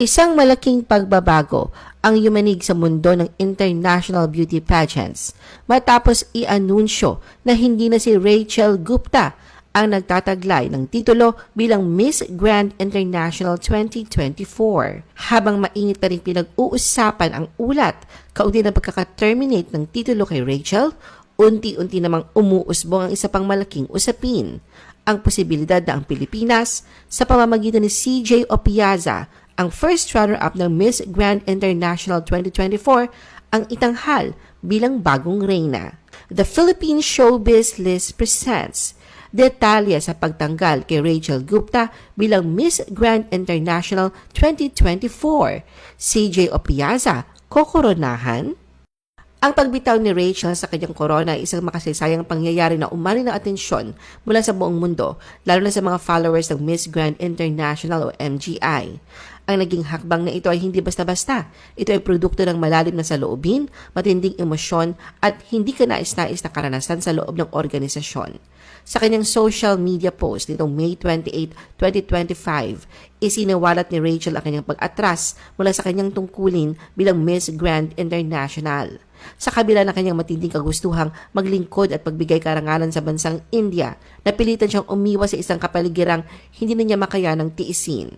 Isang malaking pagbabago ang yumanig sa mundo ng international beauty pageants matapos i-anunsyo na hindi na si Rachel Gupta ang nagtataglay ng titulo bilang Miss Grand International 2024. Habang mainit pa rin pinag-uusapan ang ulat kaugnay ng pagkaka-terminate ng titulo kay Rachel, unti-unti namang umuusbong ang isa pang malaking usapin, ang posibilidad na ang Pilipinas sa pamamagitan ni CJ Opiaza ang first runner-up ng Miss Grand International 2024 ang itanghal bilang bagong reyna. The Philippine Showbiz List presents detalye sa pagtanggal kay Rachel Gupta bilang Miss Grand International 2024. CJ Opiaza, kokoronahan? Ang pagbitaw ni Rachel sa kanyang corona ay isang makasaysayang pangyayari na umani ng atensyon mula sa buong mundo, lalo na sa mga followers ng Miss Grand International o MGI. Ang naging hakbang na ito ay hindi basta-basta. Ito ay produkto ng malalim na saloobin, matinding emosyon at hindi ka nais-nais na karanasan sa loob ng organisasyon. Sa kanyang social media post nitong May 28, 2025, isinawalat ni Rachel ang kanyang pag-atras mula sa kanyang tungkulin bilang Miss Grand International. Sa kabila ng kanyang matinding kagustuhang maglingkod at pagbigay karangalan sa bansang India, napilitan siyang umiwas sa isang kapaligirang hindi na niya makayanang tiisin.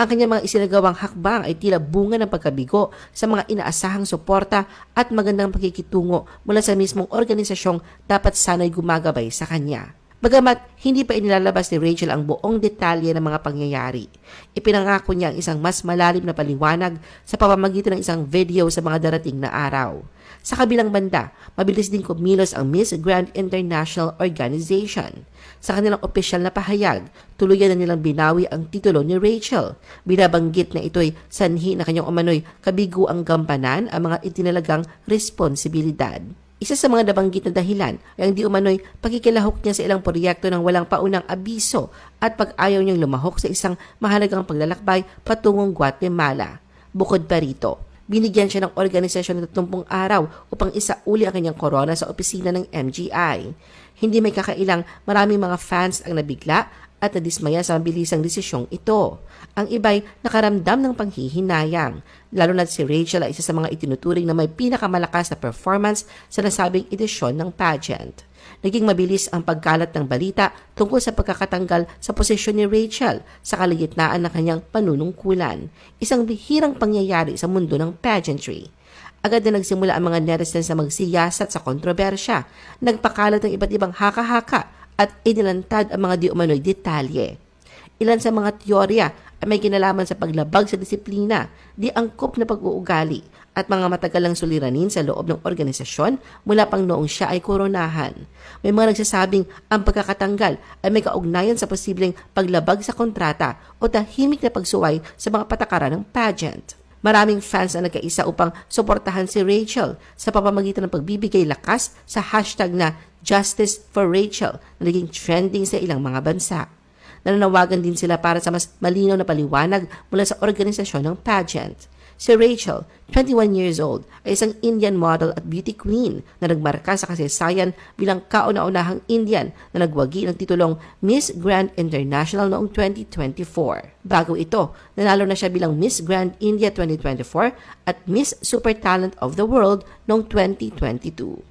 Ang kanyang mga isinagawang hakbang ay tila bunga ng pagkabigo sa mga inaasahang suporta at magandang pakikitungo mula sa mismong organisasyong dapat sana'y gumagabay sa kanya. Bagamat hindi pa inilalabas ni Rachel ang buong detalye ng mga pangyayari, ipinangako niya ang isang mas malalim na paliwanag sa pamamagitan ng isang video sa mga darating na araw. Sa kabilang banda, mabilis din kumilos ang Miss Grand International Organization. Sa kanilang opisyal na pahayag, tuluyan na nilang binawi ang titulo ni Rachel. Binabanggit na ito'y sanhi na kanyang umano'y kabigo ang gampanan ang mga itinalagang responsibilidad. Isa sa mga nabanggit na dahilan ay ang di umano'y pagkikilahok niya sa ilang proyekto ng walang paunang abiso at pag-ayaw niyang lumahok sa isang mahalagang paglalakbay patungong Guatemala. Bukod pa rito, binigyan siya ng organisasyon ng 30 araw upang isauli ang kanyang korona sa opisina ng MGI. Hindi may kakailang maraming mga fans ang nabigla at nadismaya sa mabilisang desisyong ito. Ang iba'y nakaramdam ng panghihinayang, lalo na si Rachel ay isa sa mga itinuturing na may pinakamalakas na performance sa nasabing edisyon ng pageant. Naging mabilis ang pagkalat ng balita tungkol sa pagkakatanggal sa posisyon ni Rachel sa kalagitnaan ng kanyang panunungkulan, isang bihirang pangyayari sa mundo ng pageantry. Agad na nagsimula ang mga netizens na magsiyasat sa kontrobersya, nagpakalat ng iba't ibang haka-haka at inilantad ang mga di umano'y detalye. Ilan sa mga teorya ay may kinalaman sa paglabag sa disiplina, di angkop na pag-uugali at mga matagalang suliranin sa loob ng organisasyon mula pang noong siya ay koronahan. May mga nagsasabing ang pagkakatanggal ay may kaugnayan sa posibleng paglabag sa kontrata o tahimik na pagsuway sa mga patakaran ng pageant. Maraming fans ang nagkaisa upang suportahan si Rachel sa pamamagitan ng pagbibigay lakas sa hashtag na Justice for Rachel na naging trending sa ilang mga bansa. Nananawagan din sila para sa mas malinaw na paliwanag mula sa organisasyon ng pageant. Si Rachel, 21 years old, ay isang Indian model at beauty queen na nagmarka sa kasaysayan bilang kauna-unahang Indian na nagwagi ng titulong Miss Grand International noong 2024. Bago ito, nanalo na siya bilang Miss Grand India 2024 at Miss Super Talent of the World noong 2022.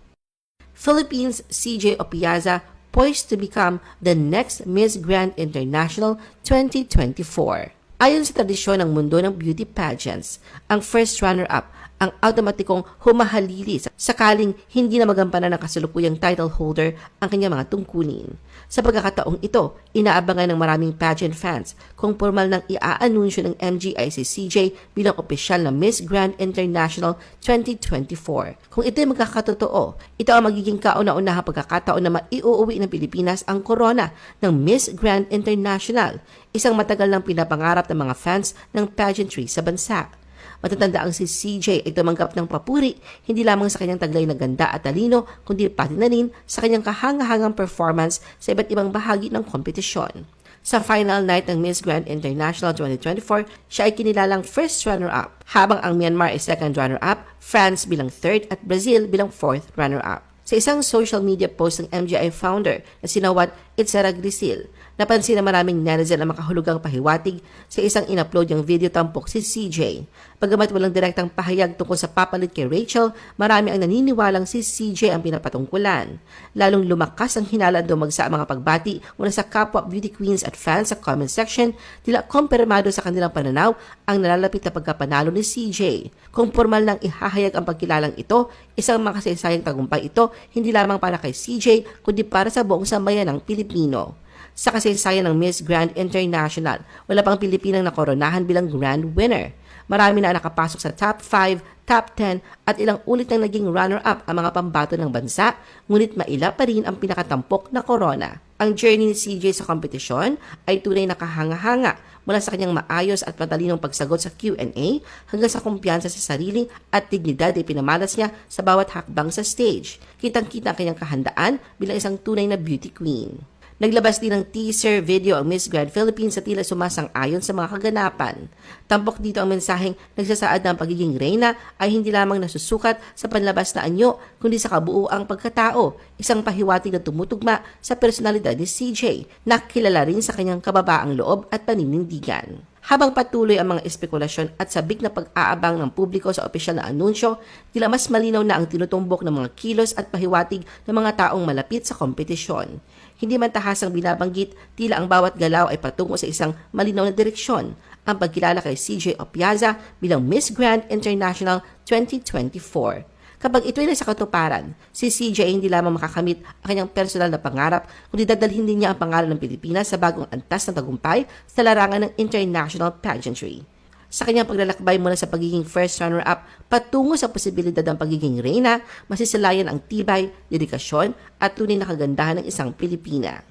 Philippines CJ Opiaza poised to become the next Miss Grand International 2024. Ayon sa tradisyon ng mundo ng beauty pageants, ang first runner-up ang automatikong humahalili sakaling hindi na magampanan ng kasalukuyang title holder ang kanyang mga tungkulin. Sa pagkakataong ito, inaabangan ng maraming pageant fans kung formal nang iaanunsyo ng MGI CJ bilang opisyal na Miss Grand International 2024. Kung ito'y magkakatotoo, ito ang magiging kauna-unahang pagkakataon na maiuuwi ng Pilipinas ang corona ng Miss Grand International, isang matagal nang pinapangarap ng mga fans ng pageantry sa bansa. Matatanda ang si CJ ay tumanggap ng papuri hindi lamang sa kanyang taglay na ganda at talino, kundi pati na rin sa kanyang kahangahangang performance sa iba't ibang bahagi ng kompetisyon. Sa final night ng Miss Grand International 2024, siya ay kinilalang first runner-up, habang ang Myanmar ay second runner-up, France bilang third at Brazil bilang fourth runner-up. Sa isang social media post ng MGI founder na sinawat Itzara Grisil, Napansin na maraming netizen ang makahulugang pahiwatig sa isang inupload yung video tampok si CJ. Pagamat walang direktang pahayag tungkol sa papalit kay Rachel, marami ang naniniwalang si CJ ang pinapatungkulan. Lalong lumakas ang hinala dumagsa ang mga pagbati mula sa kapwa beauty queens at fans sa comment section, tila kumpirmado sa kanilang pananaw ang nalalapit na pagkapanalo ni CJ. Kung formal nang ihahayag ang pagkilalang ito, isang makasaysayang tagumpay ito hindi lamang para kay CJ kundi para sa buong sambayan ng Pilipino. Sa kasaysayan ng Miss Grand International, wala pang Pilipinang nakoronahan bilang grand winner. Marami na ang nakapasok sa top 5, top 10 at ilang ulit nang naging runner-up ang mga pambato ng bansa, ngunit maila pa rin ang pinakatampok na korona. Ang journey ni CJ sa kompetisyon ay tunay na kahanga-hanga mula sa kanyang maayos at matalinong pagsagot sa Q&A hanggang sa kumpiyansa sa sarili at dignidad ay pinamalas niya sa bawat hakbang sa stage. Kitang-kita ang kanyang kahandaan bilang isang tunay na beauty queen. Naglabas din ng teaser video ang Miss Grand Philippines sa tila sumasang-ayon sa mga kaganapan. Tampok dito ang mensaheng nagsasaad na ang pagiging reyna ay hindi lamang nasusukat sa panlabas na anyo, kundi sa kabuuang pagkatao, isang pahiwatig na tumutugma sa personalidad ni CJ, na kilala rin sa kanyang kababaang loob at paninindigan. Habang patuloy ang mga espekulasyon at sabik na pag-aabang ng publiko sa opisyal na anunsyo, tila mas malinaw na ang tinutumbok ng mga kilos at pahiwatig ng mga taong malapit sa kompetisyon. Hindi man tahasang binabanggit, tila ang bawat galaw ay patungo sa isang malinaw na direksyon, ang pagkilala kay CJ Opiaza bilang Miss Grand International 2024. Kapag ito'y nasa katuparan, si CJ ay hindi lamang makakamit ang kanyang personal na pangarap, kundi dadalhin din niya ang pangalan ng Pilipinas sa bagong antas na tagumpay sa larangan ng international pageantry. Sa kanyang paglalakbay mula sa pagiging first runner-up patungo sa posibilidad ng pagiging reyna, masisalayan ang tibay, dedikasyon at tunay na kagandahan ng isang Pilipina.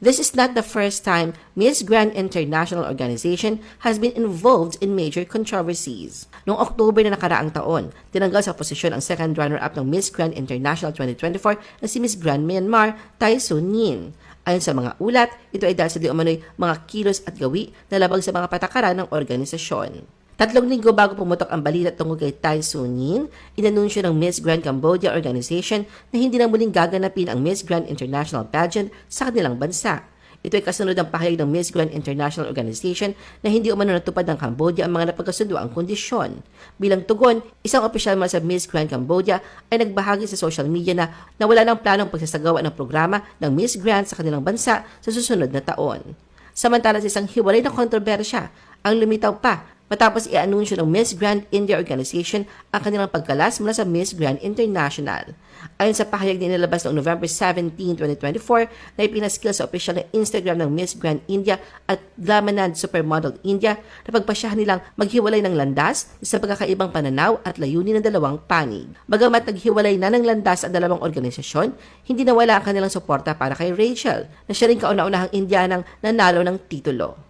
This is not the first time Miss Grand International Organization has been involved in major controversies. Noong October na nakaraang taon, tinanggal sa posisyon ang second runner-up ng Miss Grand International 2024 na si Miss Grand Myanmar, Tai Sun Yin. Ayon sa mga ulat, ito ay dahil sa di umano'y mga kilos at gawi na labag sa mga patakaran ng organisasyon. Tatlong linggo bago pumutok ang balita tungkol kay Tai Sunin, inanunsyo ng Miss Grand Cambodia Organization na hindi na muling gaganapin ang Miss Grand International Pageant sa kanilang bansa. Ito ay kasunod ng pahayag ng Miss Grand International Organization na hindi umano natupad ng Cambodia ang mga napagkasundo ang kondisyon. Bilang tugon, isang opisyal mula sa Miss Grand Cambodia ay nagbahagi sa social media na nawala ng planong pagsasagawa ng programa ng Miss Grand sa kanilang bansa sa susunod na taon. Samantala sa isang hiwalay na kontrobersya, ang lumitaw pa matapos i-anunsyo ng Miss Grand India Organization ang kanilang pagkalas mula sa Miss Grand International. Ayon sa pahayag na inilabas noong November 17, 2024 na ipinaskill sa opisyal na Instagram ng Miss Grand India at Glamanand Supermodel India na pagpasyahan nilang maghiwalay ng landas sa pagkakaibang pananaw at layunin ng dalawang panig. Bagamat naghiwalay na ng landas ang dalawang organisasyon, hindi nawala ang kanilang suporta para kay Rachel na siya rin kauna-unahang Indianang nanalo ng titulo.